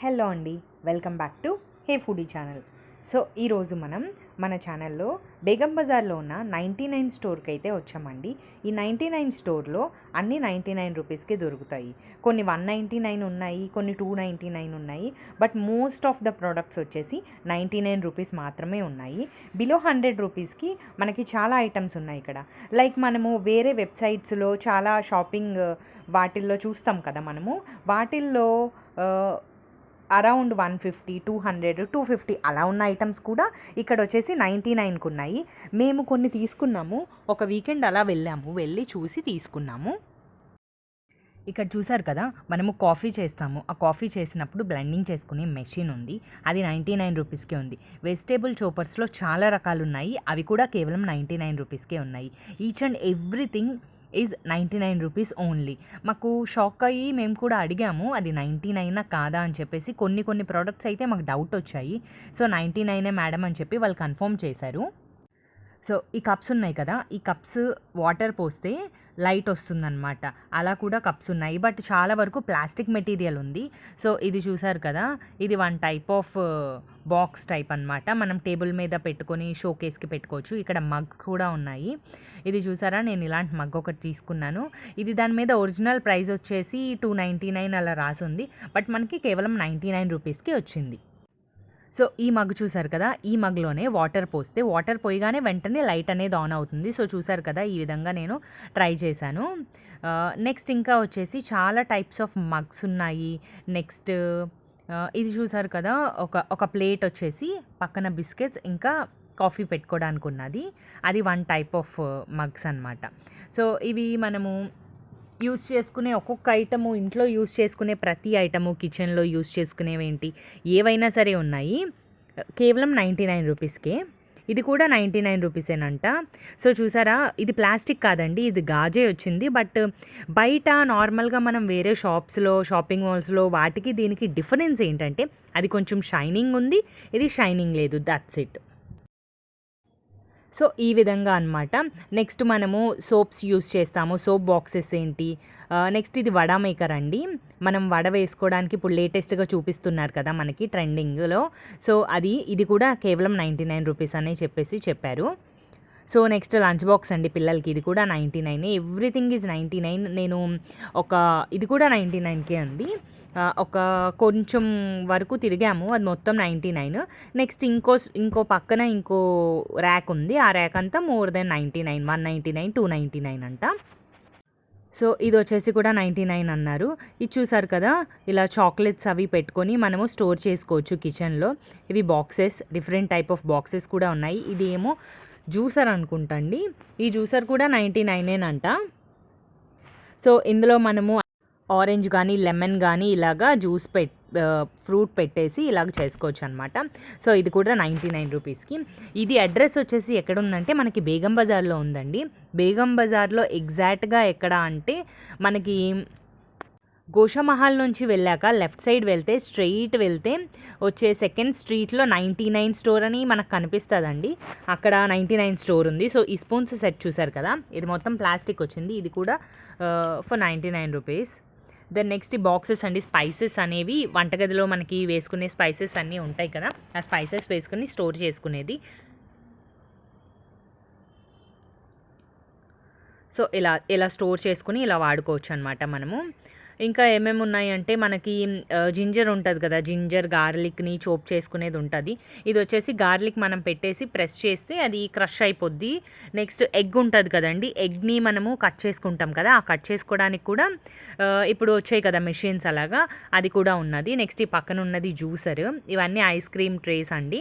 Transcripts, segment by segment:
Hello అండి welcome back to hey foodie channel. So ఈరోజు మనం మన ఛానల్లో బేగం బజార్లో ఉన్న నైంటీ నైన్ స్టోర్కి అయితే వచ్చామండి. ఈ నైంటీ నైన్ స్టోర్లో అన్ని నైంటీ నైన్ రూపీస్కి దొరుకుతాయి. కొన్ని వన్ నైంటీ నైన్ ఉన్నాయి కొన్ని టూ నైంటీ నైన్ ఉన్నాయి but most of the products వచ్చేసి నైంటీ నైన్ రూపీస్ మాత్రమే ఉన్నాయి. బిలో హండ్రెడ్ రూపీస్కి మనకి చాలా ఐటమ్స్ ఉన్నాయి ఇక్కడ. లైక్ మనము వేరే వెబ్సైట్స్లో చాలా షాపింగ్ వాటిల్లో చూస్తాం కదా మనము. వాటిల్లో around one fifty two hundred two fifty అలా ఉన్న ఐటమ్స్ కూడా ఇక్కడ వచ్చేసి నైంటీ నైన్కి ఉన్నాయి. మేము కొన్ని తీసుకున్నాము. ఒక వీకెండ్ అలా వెళ్ళాము. వెళ్ళి చూసి తీసుకున్నాము. ఇక్కడ చూసారు కదా మనము కాఫీ చేస్తాము. ఆ కాఫీ చేసినప్పుడు బ్లెండింగ్ చేసుకునే మెషిన్ ఉంది. అది నైంటీ నైన్ రూపీస్కే ఉంది. వెజిటేబుల్ చోపర్స్లో చాలా రకాలు ఉన్నాయి అవి కూడా కేవలం నైంటీ నైన్ రూపీస్కే ఉన్నాయి. Each and everything is ninety nine rupees only మాకు షాక్ అయ్యి మేము కూడా అడిగాము అది నైంటీ నైనా కాదా అని చెప్పేసి కొన్ని కొన్ని ప్రోడక్ట్స్ అయితే మాకు డౌట్ వచ్చాయి. సో నైంటీ నైనే మేడం అని చెప్పి వాళ్ళు కన్ఫర్మ్ చేశారు. సో ఈ కప్స్ ఉన్నాయి కదా ఈ కప్స్ వాటర్ పోస్తే లైట్ వస్తుందన్నమాట. అలా కూడా కప్స్ ఉన్నాయి. బట్ చాలా వరకు ప్లాస్టిక్ మెటీరియల్ ఉంది. సో ఇది చూసారు కదా ఇది one type of box type అన్నమాట. మనం టేబుల్ మీద పెట్టుకొని షోకేస్కి పెట్టుకోవచ్చు. ఇక్కడ మగ్స్ కూడా ఉన్నాయి. ఇది చూసారా? నేను ఇలాంటి మగ్ ఒకటి తీసుకున్నాను. ఇది దాని మీద ఒరిజినల్ ప్రైస్ వచ్చేసి టూ నైంటీ నైన్ అలా రాసి ఉంది. బట్ మనకి కేవలం నైంటీ నైన్ రూపీస్కి వచ్చింది. సో ఈ మగ్ చూసారు కదా? ఈ మగ్లోనే వాటర్ పోస్తే వాటర్ పోయగానే వెంటనే లైట్ అనేది ఆన్ అవుతుంది. సో చూసారు కదా? ఈ విధంగా నేను ట్రై చేశాను. నెక్స్ట్ ఇంకా వచ్చేసి చాలా టైప్స్ ఆఫ్ మగ్స్ ఉన్నాయి. నెక్స్ట్ ఇది చూసారు కదా ఒక ఒక ప్లేట్ వచ్చేసి పక్కన బిస్కెట్స్ ఇంకా కాఫీ పెట్టుకోవడానికి ఉన్నది. అది వన్ టైప్ ఆఫ్ మగ్స్ అన్నమాట. సో ఇవి మనము యూస్ చేసుకునే ఒక్కొక్క ఐటము ఇంట్లో యూస్ చేసుకునే ప్రతి ఐటము కిచెన్లో యూస్ చేసుకునేవి ఏంటి ఏవైనా సరే ఉన్నాయి. కేవలం నైంటీ నైన్ రూపీస్కే. ఇది కూడా నైంటీ నైన్ రూపీసేనంట. సో చూసారా ఇది ప్లాస్టిక్ కాదండి ఇది గాజే వచ్చింది. బట్ బయట నార్మల్గా మనం వేరే షాప్స్లో షాపింగ్ మాల్స్లో వాటికి దీనికి డిఫరెన్స్ ఏంటంటే అది కొంచెం షైనింగ్ ఉంది ఇది షైనింగ్ లేదు దట్స్ ఇట్. సో ఈ విధంగా అనమాట నెక్స్ట్ మనము సోప్స్ యూస్ చేస్తాము. సోప్ బాక్సెస్ ఏంటి? నెక్స్ట్ ఇది వడ మేకర్ అండి. మనం వడ వేసుకోవడానికి ఇప్పుడు లేటెస్ట్గా చూపిస్తున్నారు కదా మనకి ట్రెండింగ్లో. సో అది ఇది కూడా కేవలం నైంటీ నైన్ రూపీస్ అనే చెప్పేసి చెప్పారు. సో నెక్స్ట్ లంచ్ బాక్స్ అండి పిల్లలకి. ఇది కూడా ninety nine. Everything is ninety nine. నేను ఒక ఇది కూడా నైంటీ నైన్కే అండి. ఒక కొంచెం వరకు తిరిగాము. అది మొత్తం నైంటీ నైన్. నెక్స్ట్ ఇంకో ఇంకో పక్కన ఇంకో ర్యాక్ ఉంది. ఆ ర్యాక్ అంతా more than ninety nine. One ninety nine two ninety nine అంట. సో ఇది వచ్చేసి కూడా నైంటీ నైన్ అన్నారు. ఇది చూసారు కదా? ఇలా చాక్లెట్స్ అవి పెట్టుకొని మనము స్టోర్ చేసుకోవచ్చు కిచెన్లో. ఇవి boxes different type of boxes కూడా ఉన్నాయి. ఇది ఏమో జ్యూసర్ అనుకుంటండి. ఈ జ్యూసర్ కూడా నైంటీ నైనేనంట. సో ఇందులో మనము ఆరెంజ్ కానీ లెమన్ కానీ ఇలాగా జ్యూస్ పెట్ ఫ్రూట్ పెట్టేసి ఇలాగ చేసుకోవచ్చు అనమాట సో ఇది కూడా నైంటీ నైన్ రూపీస్కి. ఇది అడ్రస్ వచ్చేసి ఎక్కడ ఉందంటే మనకి బేగం బజార్లో ఉందండి. బేగం బజార్లో ఎగ్జాక్ట్గా ఎక్కడ అంటే మనకి గోషమహల్ నుంచి వెళ్ళాక లెఫ్ట్ సైడ్ వెళ్తే స్ట్రెయిట్ వెళ్తే వచ్చే సెకండ్ స్ట్రీట్లో నైంటీ నైన్ స్టోర్ అని మనకు కనిపిస్తుందండి. అక్కడ నైంటీ నైన్ స్టోర్ ఉంది. సో ఈ స్పూన్స్ సెట్ చూసారు కదా? ఇది మొత్తం ప్లాస్టిక్ వచ్చింది. ఇది కూడా for ninety nine rupees. Then next ఈ బాక్సెస్ అండి. స్పైసెస్ అనేవి వంటగదిలో మనకి వేసుకునే స్పైసెస్ అన్నీ ఉంటాయి కదా? ఆ స్పైసెస్ వేసుకుని స్టోర్ చేసుకునేది. సో ఇలా ఇలా స్టోర్ చేసుకుని ఇలా వాడుకోవచ్చు అనమాట మనము. ఇంకా ఏమేమి ఉన్నాయంటే మనకి జింజర్ ఉంటుంది కదా జింజర్ గార్లిక్ని చోప్ చేసుకునేది ఉంటుంది. ఇది వచ్చేసి గార్లిక్ మనం పెట్టేసి ప్రెస్ చేస్తే అది క్రష్ అయిపోద్ది. నెక్స్ట్ ఎగ్ ఉంటుంది కదండి ఎగ్ని మనము కట్ చేసుకుంటాం కదా ఆ కట్ చేసుకోవడానికి కూడా ఇప్పుడు వచ్చాయి కదా మెషిన్స్ అలాగా అది కూడా ఉన్నది. నెక్స్ట్ ఈ పక్కన ఉన్నది జ్యూసర్ ఇవన్నీ ఐస్ క్రీమ్ ట్రేస్ అండి.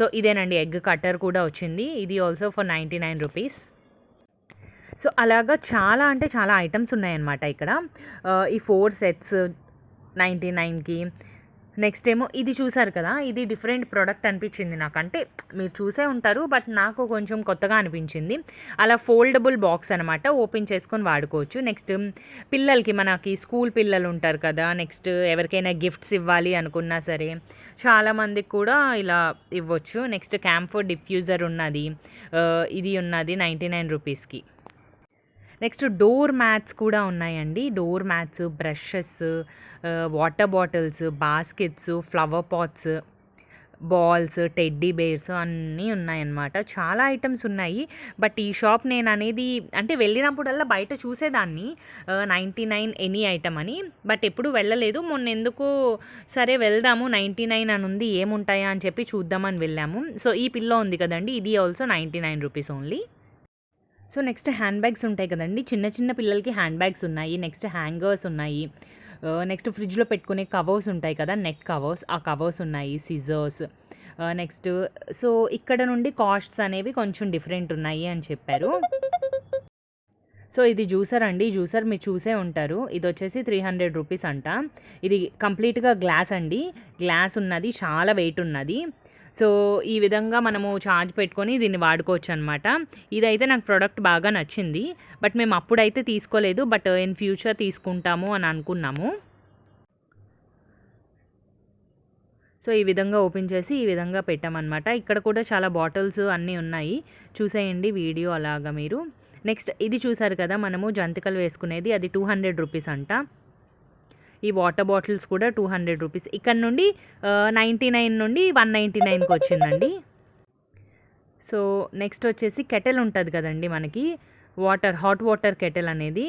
సో ఇదేనండి ఎగ్ కట్టర్ కూడా వచ్చింది. ఇది also for ninety nine rupees. So అలాగా చాలా అంటే చాలా ఐటమ్స్ ఉన్నాయన్నమాట ఇక్కడ. ఈ ఫోర్ సెట్స్ నైంటీ నైన్కి నెక్స్ట్ ఏమో ఇది చూసారు కదా ఇది డిఫరెంట్ ప్రోడక్ట్ అనిపించింది నాకు అంటే మీరు చూసే ఉంటారు బట్ నాకు కొంచెం కొత్తగా అనిపించింది. అలా ఫోల్డబుల్ బాక్స్ అనమాట ఓపెన్ చేసుకొని వాడుకోవచ్చు. నెక్స్ట్ పిల్లలకి మనకి స్కూల్ పిల్లలు ఉంటారు కదా నెక్స్ట్ ఎవరికైనా గిఫ్ట్స్ ఇవ్వాలి అనుకున్నా సరే చాలామందికి కూడా ఇలా ఇవ్వచ్చు. నెక్స్ట్ క్యాంఫర్ డిఫ్యూజర్ ఉన్నది ఇది ఉన్నది నైంటీ నైన్ రూపీస్కి నెక్స్ట్ డోర్ మ్యాట్స్ కూడా ఉన్నాయండి. Door mats brushes water bottles baskets flower pots balls teddy bears అన్నీ ఉన్నాయన్నమాట. చాలా ఐటమ్స్ ఉన్నాయి. బట్ ఈ షాప్ నేను అనేది అంటే వెళ్ళినప్పుడల్లా బయట చూసేదాన్ని. నైంటీ నైన్ ఎనీ ఐటమ్ అని. బట్ ఎప్పుడు వెళ్ళలేదు. మొన్న ఎందుకు సరే వెళ్దాము నైంటీ నైన్ అని ఉంది ఏముంటాయా అని చెప్పి చూద్దామని వెళ్ళాము. సో ఈ పిల్లో ఉంది కదండి. ఇది also ninety nine rupees only. So next hand bags ఉంటాయి కదండి. చిన్న చిన్న పిల్లలకి హ్యాండ్ బ్యాగ్స్ ఉన్నాయి. నెక్స్ట్ హ్యాంగర్స్ ఉన్నాయి. నెక్స్ట్ ఫ్రిడ్జ్లో పెట్టుకునే కవర్స్ ఉంటాయి కదా నెట్ కవర్స్. ఆ కవర్స్ ఉన్నాయి సిజర్స్. నెక్స్ట్ సో ఇక్కడ నుండి కాస్ట్స్ అనేవి కొంచెం డిఫరెంట్ ఉన్నాయి అని చెప్పారు. సో ఇది జ్యూసర్ అండి. జ్యూసర్ మీరు చూసే ఉంటారు. ఇది వచ్చేసి త్రీ హండ్రెడ్ రూపీస్ అంట. ఇది కంప్లీట్గా గ్లాస్ అండి. గ్లాస్ ఉన్నది చాలా వెయిట్ ఉన్నది. సో ఈ విధంగా మనము ఛార్జ్ పెట్టుకొని దీన్ని వాడుకోవచ్చు అనమాట ఇదైతే నాకు ప్రోడక్ట్ బాగా నచ్చింది. బట్ మేము అప్పుడైతే తీసుకోలేదు. బట్ ఇన్ ఫ్యూచర్ తీసుకుంటాము అని అనుకున్నాము. సో ఈ విధంగా ఓపెన్ చేసి ఈ విధంగా పెట్టామన్నమాట ఇక్కడ కూడా చాలా బాటిల్స్ అన్నీ ఉన్నాయి. చూసేయండి వీడియో అలాగా మీరు. నెక్స్ట్ ఇది చూసారు కదా మనము జంతికలు వేసుకునేది. అది టూ హండ్రెడ్ రూపీస్ అంట. ఈ వాటర్ బాటిల్స్ కూడా టూ హండ్రెడ్ రూపీస్. ఇక్కడ నుండి నైంటీ నైన్ నుండి వన్ నైంటీ నైన్కి వచ్చిందండి. సో నెక్స్ట్ వచ్చేసి కెటెల్ ఉంటుంది కదండి మనకి. వాటర్ హాట్ వాటర్ కెటెల్ అనేది.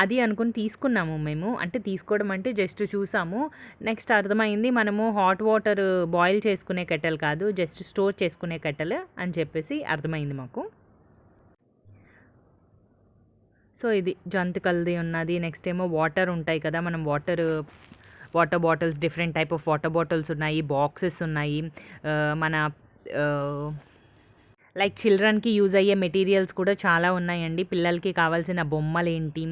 అది అనుకుని తీసుకున్నాము మేము. అంటే తీసుకోవడం అంటే జస్ట్ చూసాము. నెక్స్ట్ అర్థమైంది మనము హాట్ వాటర్ బాయిల్ చేసుకునే కెటెల్ కాదు జస్ట్ స్టోర్ చేసుకునే కెటెల్ అని చెప్పేసి అర్థమైంది మాకు. సో ఇది జంతికల్ది ఉన్నది. నెక్స్ట్ ఏమో వాటర్ ఉంటాయి కదా మనం water water bottles different type of water bottles ఉన్నాయి బాక్సెస్ ఉన్నాయి. మన లైక్ చిల్డ్రన్కి యూజ్ అయ్యే మెటీరియల్స్ కూడా చాలా ఉన్నాయండి. పిల్లలకి కావాల్సిన బొమ్మలు ఏంటి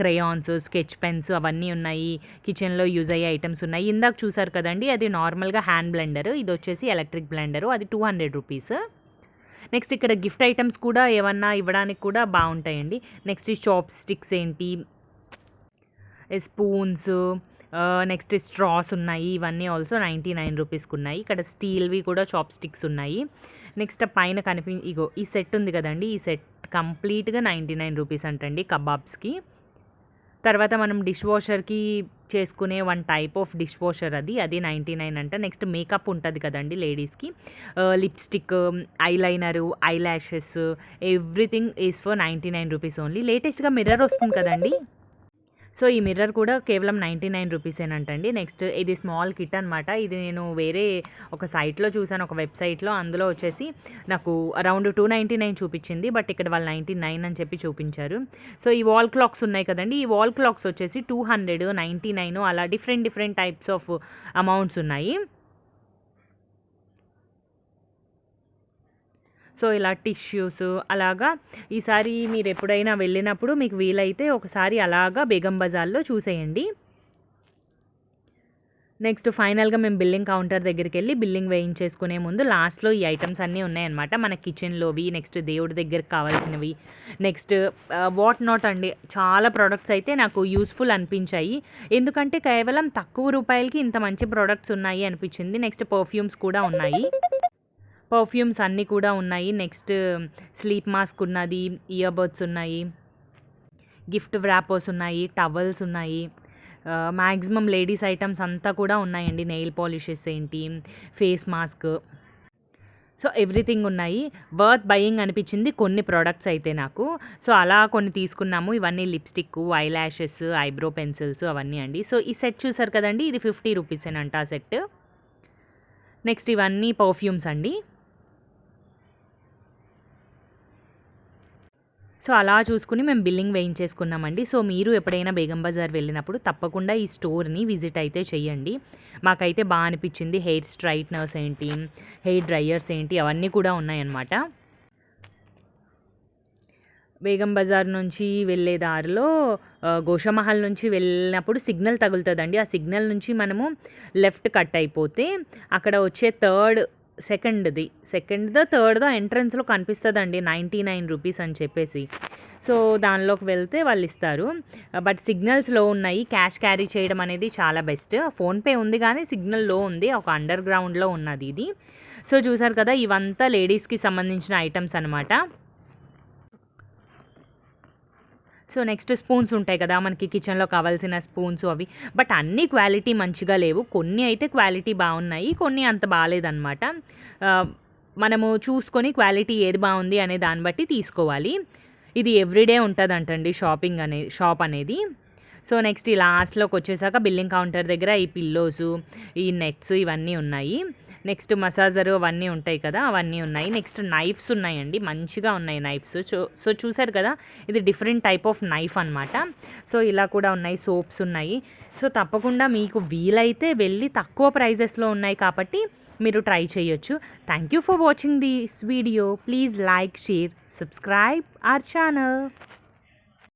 క్రయాన్స్ స్కెచ్ పెన్స్ అవన్నీ ఉన్నాయి. కిచెన్లో యూజ్ అయ్యే ఐటమ్స్ ఉన్నాయి. ఇందాక చూసారు కదండి అది నార్మల్గా హ్యాండ్ బ్లెండర్ ఇది వచ్చేసి ఎలక్ట్రిక్ బ్లెండరు అది టూ హండ్రెడ్ రూపీస్ నెక్స్ట్ ఇక్కడ గిఫ్ట్ ఐటమ్స్ కూడా ఏమన్నా ఇవ్వడానికి కూడా బాగుంటాయండి. నెక్స్ట్ చాప్ స్టిక్స్ ఏంటి? స్పూన్స్ నెక్స్ట్ స్ట్రాస్ ఉన్నాయి. ఇవన్నీ ఆల్సో నైంటీ నైన్ రూపీస్కి ఉన్నాయి. ఇక్కడ స్టీల్వి కూడా చాప్ స్టిక్స్ ఉన్నాయి. నెక్స్ట్ పైన కనిపి ఇగో ఈ సెట్ ఉంది కదండి. ఈ సెట్ కంప్లీట్గా నైంటీ నైన్ రూపీస్ అంటండి కబాబ్స్కి. తర్వాత మనం డిష్ వాషర్కి చేసుకునే one type of dishwasher అది అది నైంటీ నైన్ అంట. నెక్స్ట్ మేకప్ ఉంటుంది కదండి లేడీస్కి. Lipstick eyeliner eyelashes everything is for ninety nine rupees only. లేటెస్ట్గా మిర్రర్ వస్తుంది కదండి. సో ఈ మిర్రర్ కూడా కేవలం నైంటీ నైన్ రూపీసేనంటండి. నెక్స్ట్ ఇది స్మాల్ కిట్ అనమాట ఇది నేను వేరే ఒక సైట్లో చూసాను ఒక వెబ్సైట్లో అందులో వచ్చేసి నాకు అరౌండ్ టూ నైంటీ నైన్ చూపించింది బట్ ఇక్కడ వాళ్ళు నైంటీ నైన్ అని చెప్పి చూపించారు. సో ఈ వాల్ క్లాక్స్ ఉన్నాయి కదండి. ఈ వాల్ క్లాక్స్ వచ్చేసి టూ హండ్రెడ్ నైంటీ నైన్ అలా different different types of amounts ఉన్నాయి. సో ఇలా టిష్యూస్ అలాగా ఈసారి మీరు ఎప్పుడైనా వెళ్ళినప్పుడు మీకు వీలైతే ఒకసారి అలాగా బేగం బజార్లో చూసేయండి. నెక్స్ట్ ఫైనల్గా మేము బిల్లింగ్ కౌంటర్ దగ్గరికి వెళ్ళి బిల్లింగ్ వేయించేసుకునే ముందు లాస్ట్లో ఈ ఐటమ్స్ అన్నీ ఉన్నాయన్నమాట. మన కిచెన్లోవి నెక్స్ట్ దేవుడి దగ్గరికి కావాల్సినవి నెక్స్ట్ వాట్ నాట్ అండి. చాలా ప్రోడక్ట్స్ అయితే నాకు యూస్ఫుల్ అనిపించాయి. ఎందుకంటే కేవలం తక్కువ రూపాయలకి ఇంత మంచి ప్రోడక్ట్స్ ఉన్నాయి అనిపించింది. నెక్స్ట్ పర్ఫ్యూమ్స్ కూడా ఉన్నాయి. పర్ఫ్యూమ్స్ అన్నీ కూడా ఉన్నాయి. నెక్స్ట్ స్లీప్ మాస్క్ ఉన్నది ఇయర్ బడ్స్ ఉన్నాయి గిఫ్ట్ వ్రాపర్స్ ఉన్నాయి టవల్స్ ఉన్నాయి. మ్యాక్సిమం లేడీస్ ఐటమ్స్ అంతా కూడా ఉన్నాయండి. నెయిల్ పాలిషెస్ ఏంటి ఫేస్ మాస్క్. సో ఎవ్రీథింగ్ ఉన్నాయి. వర్త్ బయింగ్ అనిపించింది కొన్ని ప్రోడక్ట్స్ అయితే నాకు. సో అలా కొన్ని తీసుకున్నాము. ఇవన్నీ lipstick eyelashes eyebrow pencils అవన్నీ అండి. సో ఈ సెట్ చూసారు కదండి? ఇది ఫిఫ్టీ రూపీసేనంట ఆ సెట్. నెక్స్ట్ ఇవన్నీ పర్ఫ్యూమ్స్ అండి. సో అలా చూసుకుని మేము బిల్లింగ్ వేయించేసుకున్నామండి. సో మీరు ఎప్పుడైనా బేగం బజార్ వెళ్ళినప్పుడు తప్పకుండా ఈ స్టోర్ని విజిట్ అయితే చేయండి. మాకైతే బాగా అనిపించింది. హెయిర్ స్ట్రైట్నర్స్ ఏంటి హెయిర్ డ్రైయర్స్ ఏంటి అవన్నీ కూడా ఉన్నాయన్నమాట. బేగం బజార్ నుంచి వెళ్ళే దారిలో ఆ, గోషమహల్ నుంచి వెళ్ళినప్పుడు సిగ్నల్ తగులుతుందండి. ఆ సిగ్నల్ నుంచి మనము లెఫ్ట్ కట్ అయిపోతే అక్కడ వచ్చే థర్డ్ సెకండ్ది. సెకండ్దో థర్డ్దో ఎంట్రన్స్లో కనిపిస్తుందండి నైంటీ నైన్ రూపీస్ అని చెప్పేసి. సో దానిలోకి వెళ్తే వాళ్ళు ఇస్తారు బట్ సిగ్నల్స్లో ఉన్నాయి. క్యాష్ క్యారీ చేయడం అనేది చాలా బెస్ట్. ఫోన్పే ఉంది కానీ సిగ్నల్లో ఉంది. ఒక అండర్ గ్రౌండ్లో ఉన్నది ఇది. సో చూసారు కదా ఇవంతా లేడీస్కి సంబంధించిన ఐటమ్స్ అనమాట సో నెక్స్ట్ స్పూన్స్ ఉంటాయి కదా మనకి కిచెన్లో కావాల్సిన స్పూన్స్ అవి. బట్ అన్ని క్వాలిటీ మంచిగా లేవు. కొన్ని అయితే క్వాలిటీ బాగున్నాయి కొన్ని అంత బాగాలేదన్నమాట. మనము చూసుకొని క్వాలిటీ ఏది బాగుంది అనే దాన్ని బట్టి తీసుకోవాలి. ఇది ఎవ్రీడే ఉంటుందంటండి షాపింగ్ అనే షాప్ అనేది. సో నెక్స్ట్ ఈ లాస్ట్లోకి వచ్చేసాక బిల్లింగ్ కౌంటర్ దగ్గర ఈ పిల్లోసు ఈ నెట్స్ ఇవన్నీ ఉన్నాయి. నెక్స్ట్ మసాజర్ అవన్నీ ఉంటాయి కదా అవన్నీ ఉన్నాయి. నెక్స్ట్ నైఫ్స్ ఉన్నాయండి. మంచిగా ఉన్నాయి నైఫ్స్. సో సో చూసారు కదా ఇది డిఫరెంట్ టైప్ ఆఫ్ నైఫ్ అనమాట సో ఇలా కూడా ఉన్నాయి సోప్స్ ఉన్నాయి. సో తప్పకుండా మీకు వీలైతే వెళ్ళి తక్కువ ప్రైజెస్లో ఉన్నాయి కాబట్టి మీరు ట్రై చేయొచ్చు. Thank you for watching this video please like share subscribe our channel